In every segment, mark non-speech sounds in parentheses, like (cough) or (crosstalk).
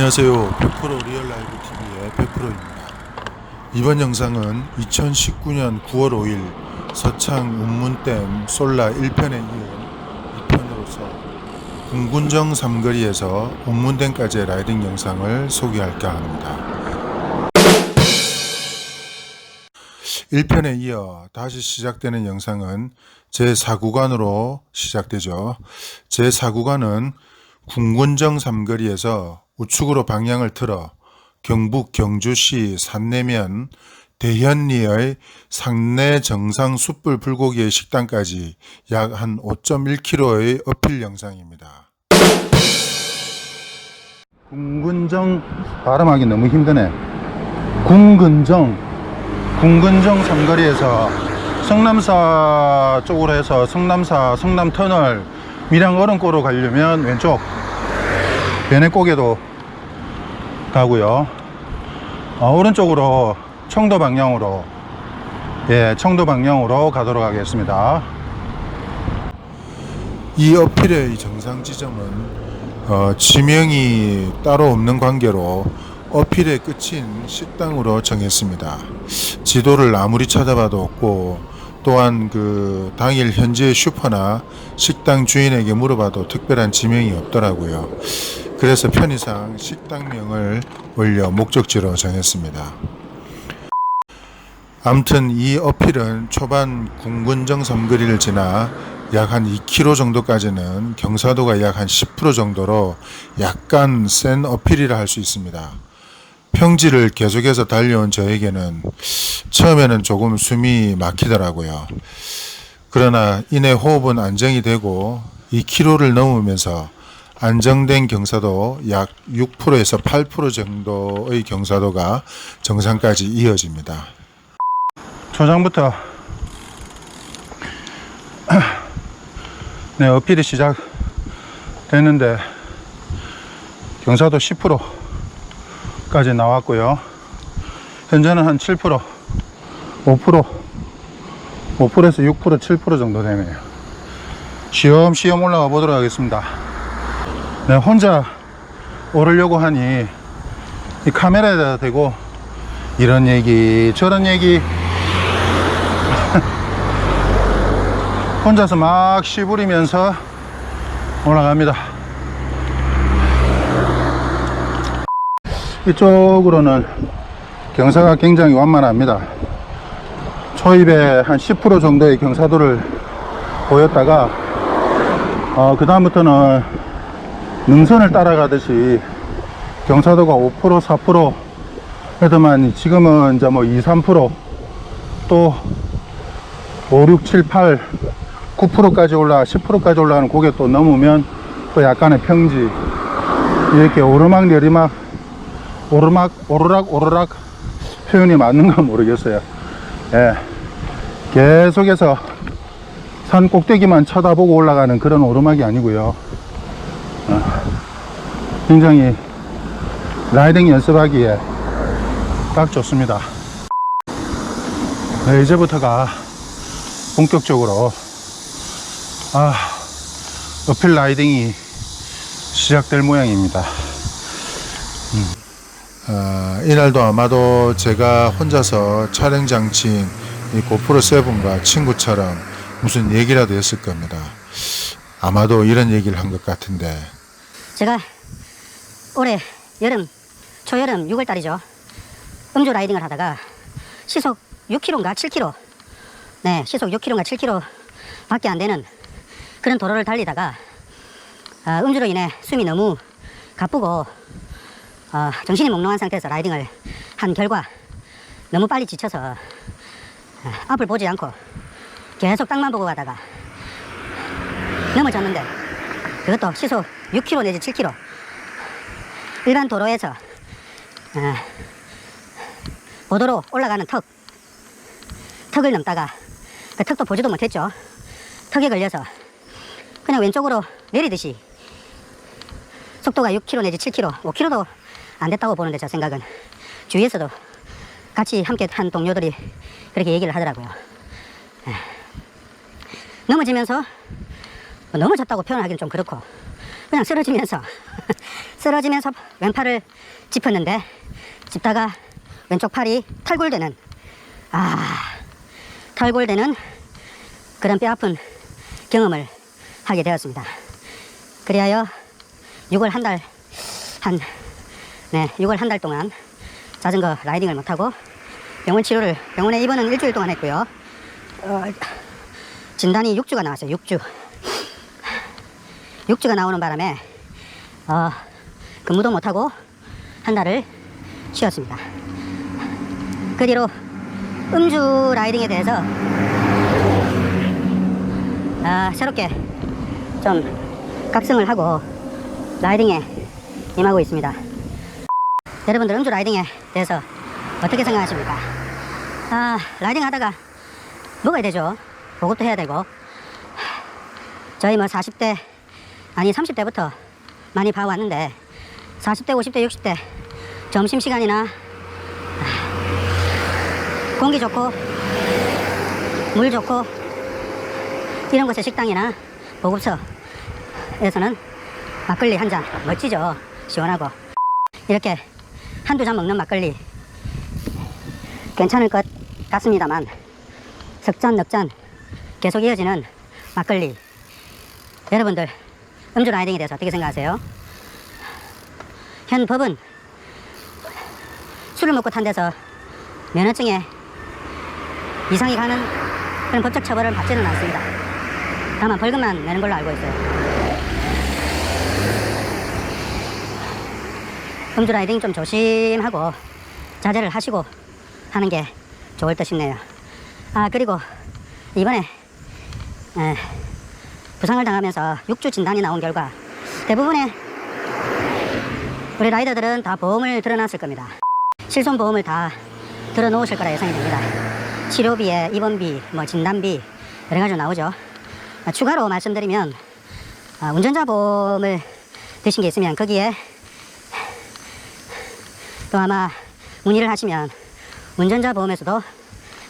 안녕하세요. 100% 리얼 라이브 TV의 100%입니다. 이번 영상은 2019년 9월 5일 서창 운문댐 솔라 1편에 이은 2편으로서 궁군정 삼거리에서 운문댐까지의 라이딩 영상을 소개할까 합니다. 1편에 이어 다시 시작되는 영상은 제4구간으로 시작되죠. 제4구간은 궁군정 삼거리에서 우측으로 방향을 틀어 경북 경주시 산내면 대현리의 상내 정상 숯불 불고기의 식당까지 약 한 5.1km의 어필 영상입니다. 궁군정 발음하기 너무 힘드네. 궁근정 궁근정 삼거리에서 성남사 쪽으로 해서 성남사 성남터널 밀양 어른골로 가려면 왼쪽 베네꼬개도 가고요 어, 오른쪽으로 청도 방향으로 예 청도 방향으로 가도록 하겠습니다 이 어필의 정상 지점은 어, 지명이 따로 없는 관계로 어필의 끝인 식당으로 정했습니다. 지도를 아무리 찾아봐도 없고 또한 그 당일 현지의 슈퍼나 식당 주인에게 물어봐도 특별한 지명이 없더라고요. 그래서 편의상 식당명을 올려 목적지로 정했습니다. 암튼 이 어필은 초반 궁군정 섬거리를 지나 약 한 2km 정도까지는 경사도가 약 한 10% 정도로 약간 센 어필이라 할 수 있습니다. 평지를 계속해서 달려온 저에게는 처음에는 조금 숨이 막히더라고요. 그러나 이내 호흡은 안정이 되고 2km를 넘으면서 안정된 경사도 약 6%에서 8% 정도의 경사도가 정상까지 이어집니다. 초장부터 (clears throat) 네, 어필이 시작됐는데 경사도 10% 까지 나왔고요. 현재는 한 7%, 5%, 5%에서 6%, 7% 정도 되네요. 시험시험 올라가 보도록 하겠습니다. 네, 혼자 오르려고 하니 이 카메라에다 대고 이런 얘기 저런 얘기 (laughs) 혼자서 막 씨부리면서 올라갑니다. 이쪽으로는 경사가 굉장히 완만합니다. 초입에 한 10% 정도의 경사도를 보였다가 어, 그 다음부터는 능선을 따라가듯이 경사도가 5% 4% 하더만 지금은 이제 뭐 2, 3%또 5, 6, 7, 8, 9%까지 올라 10%까지 올라가는 고개 또 넘으면 또 약간의 평지 이렇게 오르막 내리막 오르막 오르락 오르락 표현이 맞는가 모르겠어요. 예. 계속해서 산 꼭대기만 쳐다보고 올라가는 그런 오르막이 아니고요. 어, 굉장히 라이딩 연습하기에 딱 좋습니다. 네, 이제부터가 본격적으로 아, 어필 라이딩이 시작될 모양입니다. 아, 이날도 아마도 제가 혼자서 촬영 장치인 이 고프로 7과 친구처럼 무슨 얘기라도 했을 겁니다. 아마도 이런 얘기를 한 것 같은데 제가 올해 여름 초여름 6월 달이죠. 음주 라이딩을 하다가 시속 6km인가 7km 네 시속 6km인가 7km 밖에 안 되는 그런 도로를 달리다가 아, 음주로 인해 숨이 너무 가쁘고 어, 정신이 몽롱한 상태에서 라이딩을 한 결과 너무 빨리 지쳐서 아, 앞을 보지 않고 계속 땅만 보고 가다가 넘어졌는데 그것도 시속 6km 내지 7km 일반 도로에서 어, 보도로 올라가는 턱 턱을 넘다가 그 턱도 보지도 못했죠. 턱에 걸려서 그냥 왼쪽으로 내리듯이 속도가 6km 내지 7km 5km도 안 됐다고 보는데 저 생각은 주위에서도 같이 함께 한 동료들이 그렇게 얘기를 하더라고요 에. 넘어지면서 뭐 넘어졌다고 표현하기는 좀 그렇고 그냥 쓰러지면서 (laughs) 쓰러지면서 왼팔을 짚었는데 짚다가 왼쪽 팔이 탈골되는 아 탈골되는 그런 뼈 아픈 경험을 하게 되었습니다. 그리하여 6월 한 달, 한, 네, 6월 한 달 동안 자전거 라이딩을 못하고 병원 치료를, 병원에 입원은 일주일 동안 했고요. 어, 진단이 6주가 나왔어요, 6주. 6주가 나오는 바람에, 어, 근무도 못하고 한 달을 쉬었습니다. 그 뒤로 음주 라이딩에 대해서 아, 새롭게 좀 각성을 하고 라이딩에 임하고 있습니다. 여러분들 음주 라이딩에 대해서 어떻게 생각하십니까? 아, 라이딩 하다가 먹어야 되죠. 보급도 해야 되고. 저희 뭐 40대, 아니 30대부터 많이 봐왔는데 40대, 50대, 60대 점심시간이나 공기 좋고 물 좋고 이런 곳의 식당이나 보급소에서는 막걸리 한 잔 멋지죠 시원하고 이렇게 한두 잔 먹는 막걸리 괜찮을 것 같습니다만 석잔 넉잔 계속 이어지는 막걸리 여러분들 음주 라이딩에 대해서 어떻게 생각하세요? 현 법은 술을 먹고 탄 데서 면허증에 이상이 가는 그런 법적 처벌을 받지는 않습니다. 다만 벌금만 내는 걸로 알고 있어요. 라이딩 좀 조심하고 자제를 하시고 하는 게 좋을 듯 싶네요. 아 그리고 이번에 에, 부상을 당하면서 6주 진단이 나온 결과 대부분의 우리 라이더들은 다 보험을 들어놨을 겁니다. 실손 보험을 다 들어놓으실 거라 예상이 됩니다. 치료비에 입원비, 뭐 진단비 여러 가지 나오죠. 아, 추가로 말씀드리면 아, 운전자 보험을 드신 게 있으면 거기에 또 아마 문의를 하시면 운전자 보험에서도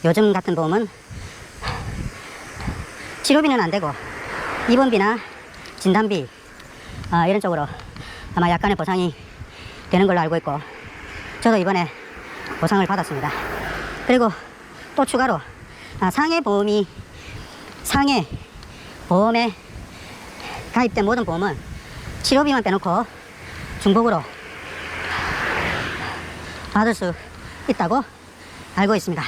요즘 같은 보험은 치료비는 안 되고 입원비나 진단비 아, 이런 쪽으로 아마 약간의 보상이 되는 걸로 알고 있고 저도 이번에 보상을 받았습니다. 그리고 또 추가로 아, 상해 보험이 상해 보험에 가입된 모든 보험은 치료비만 빼놓고 중복으로 받을 수 있다고 알고 있습니다.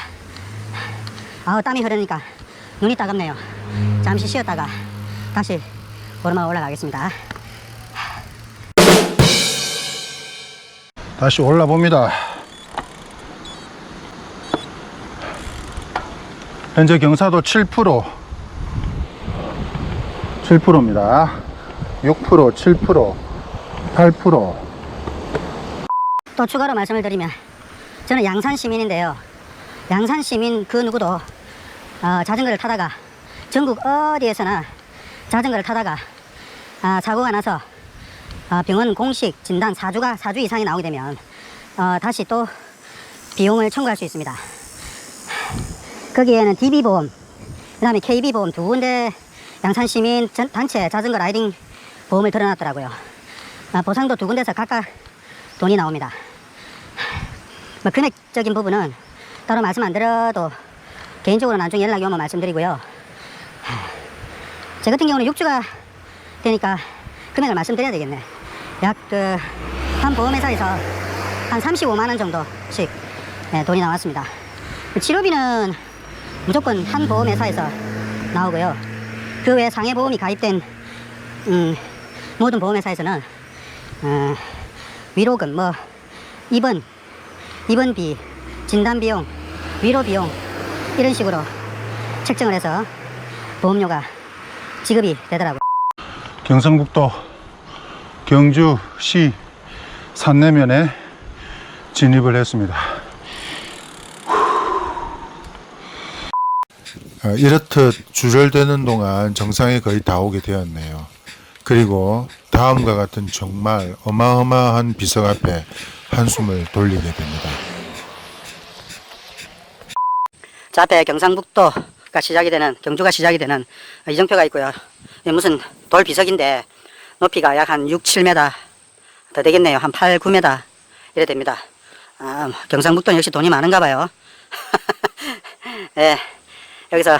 아우 땀이 흐르니까 눈이 따갑네요. 잠시 쉬었다가 다시 오르막 올라가겠습니다. 다시 올라봅니다. 현재 경사도 7%, 7%입니다. 6%, 7%, 8%. 또 추가로 말씀을 드리면 저는 양산 시민인데요. 양산 시민 그 누구도 어, 자전거를 타다가 전국 어디에서나 자전거를 타다가 아, 사고가 나서 어, 병원 공식 진단 4주가 4주 이상이 나오게 되면 어, 다시 또 비용을 청구할 수 있습니다. 거기에는 DB보험, 그 다음에 KB보험 두 군데 양산 시민 전- 단체 자전거 라이딩 보험을 들어놨더라고요. 아, 보상도 두 군데서 각각 돈이 나옵니다. 뭐 금액적인 부분은 따로 말씀 안 드려도 개인적으로 나중에 연락이 오면 말씀드리고요. 제 같은 경우는 6주가 되니까 금액을 말씀드려야 되겠네. 약 그 한 보험회사에서 한 35만 원 정도씩 네, 돈이 나왔습니다. 치료비는 무조건 한 보험회사에서 나오고요. 그 외에 상해 보험이 가입된 음, 모든 보험회사에서는 어, 위로금, 뭐 입원, 입원 비, 진단 비용, 위로 비용 이런 식으로 책정을 해서 보험료가 지급이 되더라고요. 경상북도 경주시 산내면에 진입을 했습니다. 아, 이렇듯 주절되는 동안 정상에 거의 다 오게 되었네요. 그리고 다음과 같은 정말 어마어마한 비석 앞에 한숨을 돌리게 됩니다. 자, 앞에 경상북도가 시작이 되는 경주가 시작이 되는 이정표가 있고요. 이게 무슨 돌 비석인데 높이가 약 한 6, 7m 더 되겠네요. 한 8, 9m 이래 됩니다. 아, 뭐 경상북도는 역시 돈이 많은가 봐요. (laughs) 예, 여기서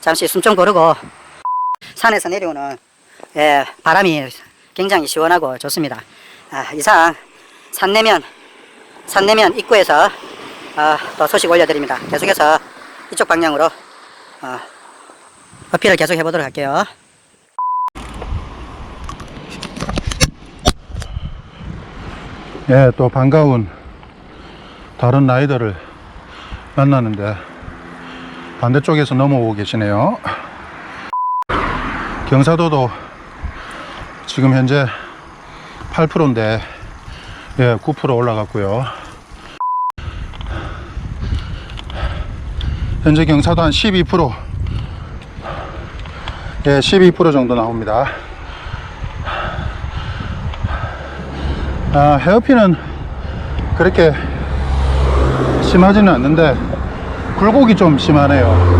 잠시 숨 좀 고르고 산에서 내려오는 예, 바람이 굉장히 시원하고 좋습니다. 아, 이상 산내면 산내면 입구에서 어, 또 소식 올려드립니다. 계속해서 이쪽 방향으로 어, 어필을 계속 해보도록 할게요. 예, 또 반가운 다른 라이더를 만나는데 반대쪽에서 넘어오고 계시네요. 경사도도 지금 현재 8%인데 예, 9% 올라갔고요. 현재 경사도 한 12%, 예, 12% 정도 나옵니다. 아, 헤어핀은 그렇게 심하지는 않는데 굴곡이 좀 심하네요.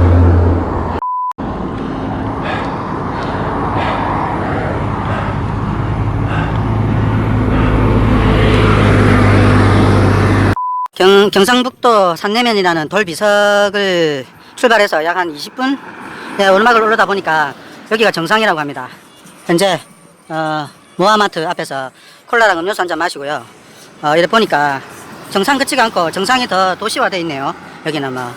경, 경상북도 산내면이라는 돌비석을 출발해서 약 한 20분 네, 오르막을 오르다 보니까 여기가 정상이라고 합니다. 현재 어, 모아마트 앞에서 콜라랑 음료수 한 잔 마시고요. 어, 이래 보니까 정상 같지가 않고 정상이 더 도시화돼 있네요. 여기는 뭐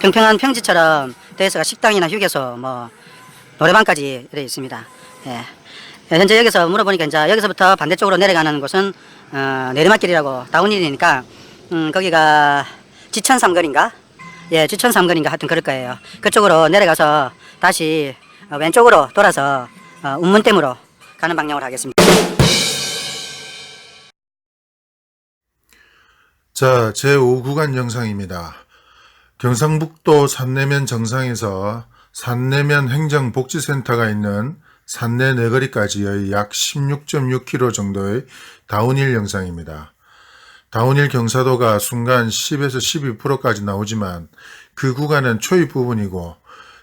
평평한 평지처럼 대해서가 식당이나 휴게소 뭐 노래방까지 이래 있습니다. 예. 예, 현재 여기서 물어보니까 이제 여기서부터 반대쪽으로 내려가는 곳은 어, 내리막길이라고 다운힐이니까 음, 거기가 지천 삼거리인가? 예, 지천 삼거리인가 하여튼 그럴 거예요. 그쪽으로 내려가서 다시 어, 왼쪽으로 돌아서 어, 운문댐으로 가는 방향으로 하겠습니다. 자, 제 5구간 영상입니다. 경상북도 산내면 정상에서 산내면 행정복지센터가 있는 산내 내거리까지의 약 16.6km 정도의 다운힐 영상입니다. 다운힐 경사도가 순간 10에서 12%까지 나오지만 그 구간은 초입 부분이고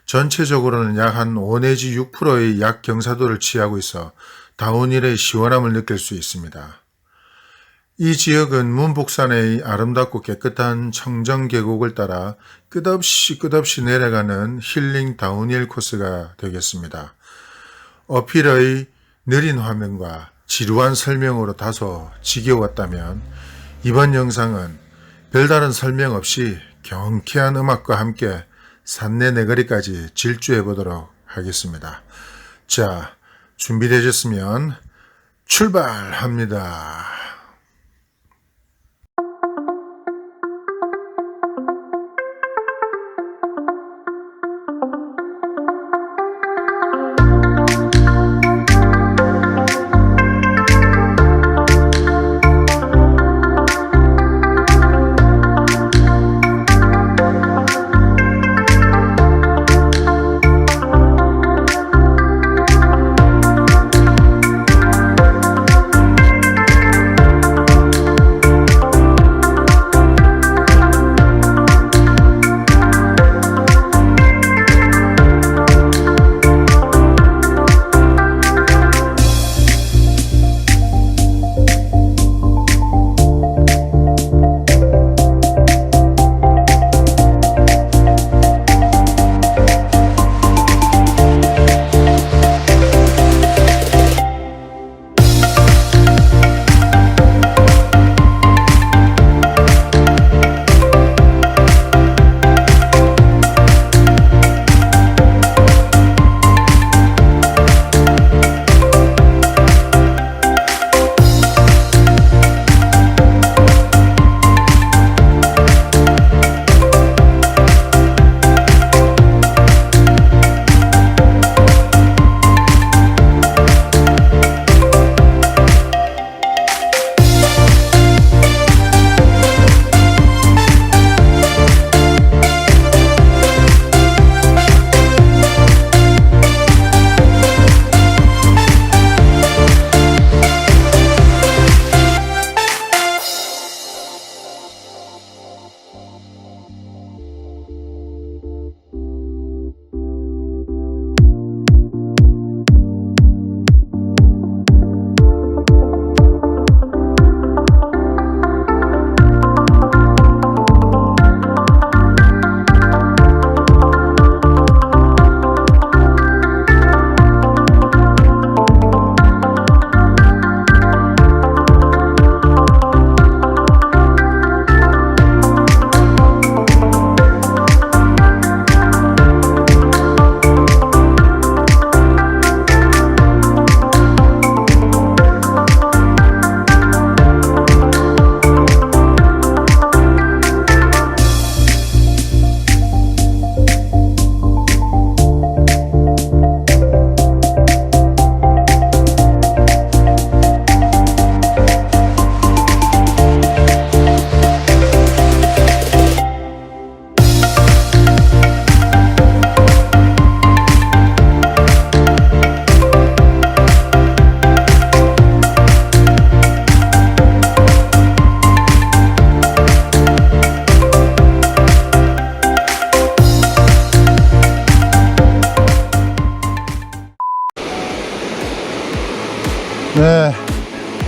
전체적으로는 약 한 5 내지 6%의 약 경사도를 취하고 있어 다운힐의 시원함을 느낄 수 있습니다. 이 지역은 문복산의 아름답고 깨끗한 청정 계곡을 따라 끝없이 끝없이 내려가는 힐링 다운힐 코스가 되겠습니다. 어필의 느린 화면과 지루한 설명으로 다소 지겨웠다면 이번 영상은 별다른 설명 없이 경쾌한 음악과 함께 산내 내거리까지 질주해 보도록 하겠습니다. 자, 준비되셨으면 출발합니다.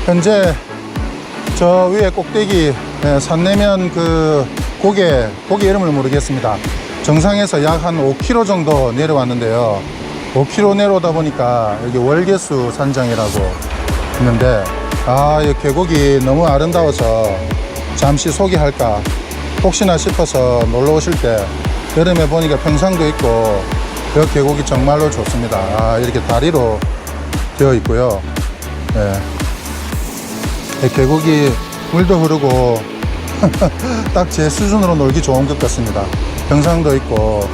현재 저 위에 꼭대기 예, 산내면 그 고개 고개 이름을 모르겠습니다. 정상에서 약 한 5km 정도 내려왔는데요. 5km 내려오다 보니까 여기 월계수 산장이라고 있는데 아, 이 계곡이 너무 아름다워서 잠시 소개할까 혹시나 싶어서 놀러 오실 때 여름에 보니까 평상도 있고 그 계곡이 정말로 좋습니다. 아, 이렇게 다리로 되어 있고요. 예. 이 계곡이 물도 흐르고 (laughs) 딱 제 수준으로 놀기 좋은 것 같습니다. 평상도 있고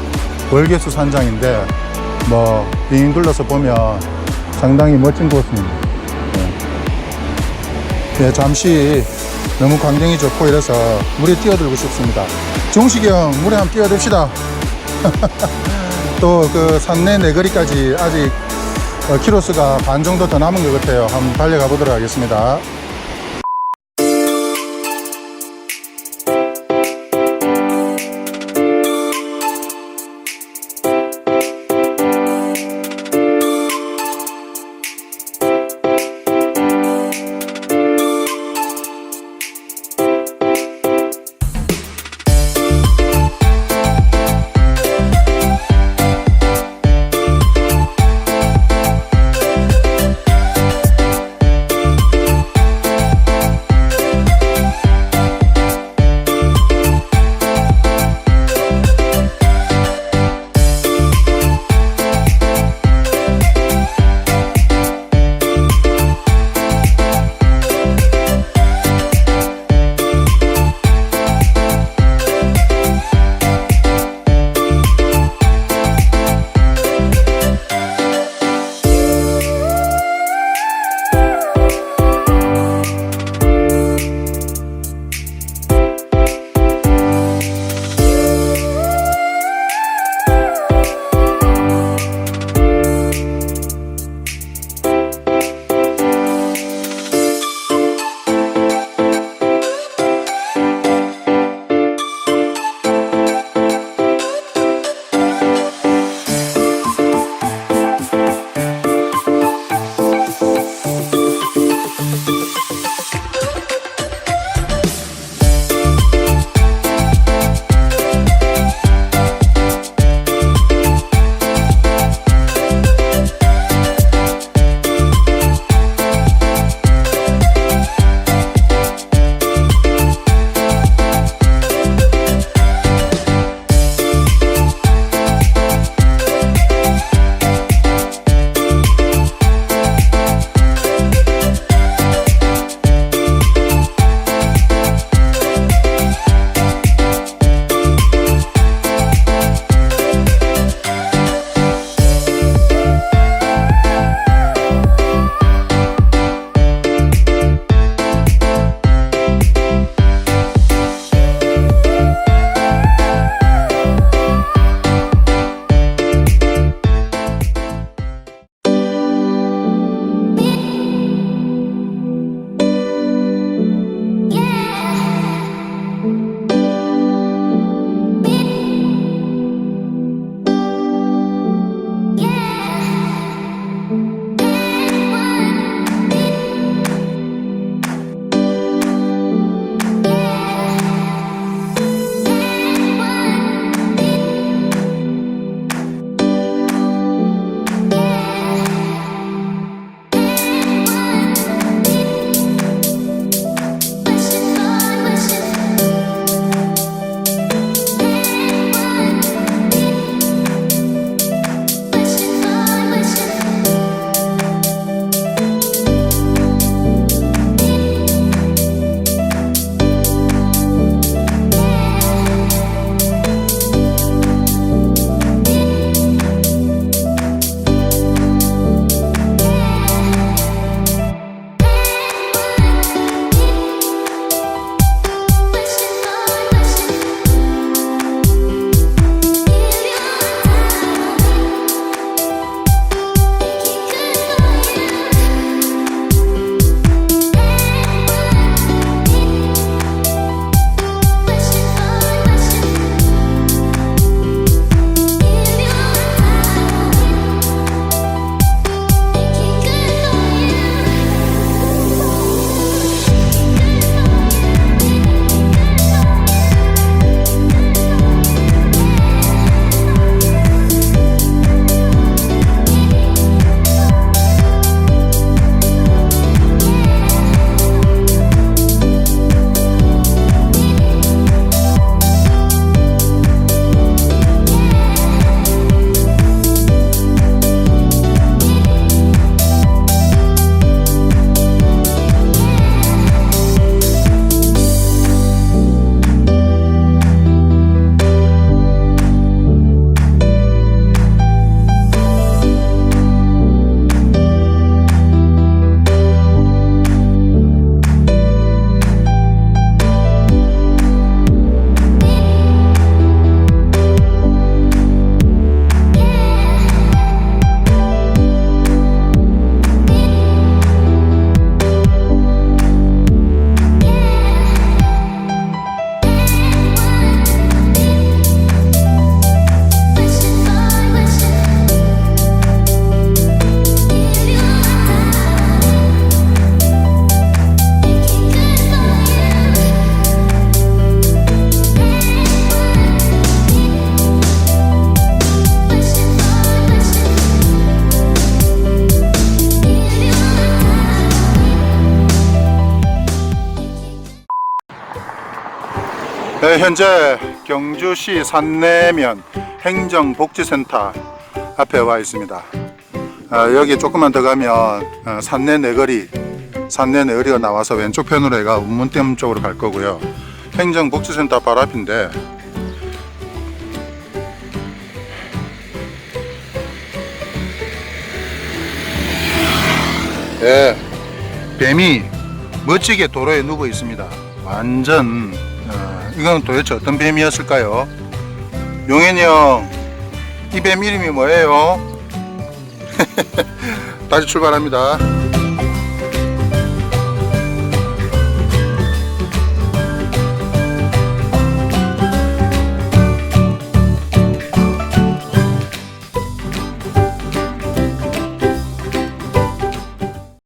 월계수 산장인데 뭐 빙 둘러서 보면 상당히 멋진 곳입니다. 예. 예, 잠시 너무 광경이 좋고 이래서 물에 뛰어들고 싶습니다. 종식이 형 물에 한번 뛰어듭시다. (laughs) 또 그 산내 내거리까지 아직 어, 키로수가 반 정도 더 남은 것 같아요. 한번 달려가 보도록 하겠습니다. 네, 현재 경주시 산내면 행정복지센터 앞에 와 있습니다. 아, 여기 조금만 더 가면 어, 산내 내거리, 산내 내거리가 나와서 왼쪽 편으로 해가 운문댐 쪽으로 갈 거고요. 행정복지센터 바로 앞인데 예, 뱀이 멋지게 도로에 누워 있습니다. 완전 어, 이건 도대체 어떤 뱀이었을까요? 용현이 형, 이 뱀 이름이 뭐예요? (laughs) 다시 출발합니다.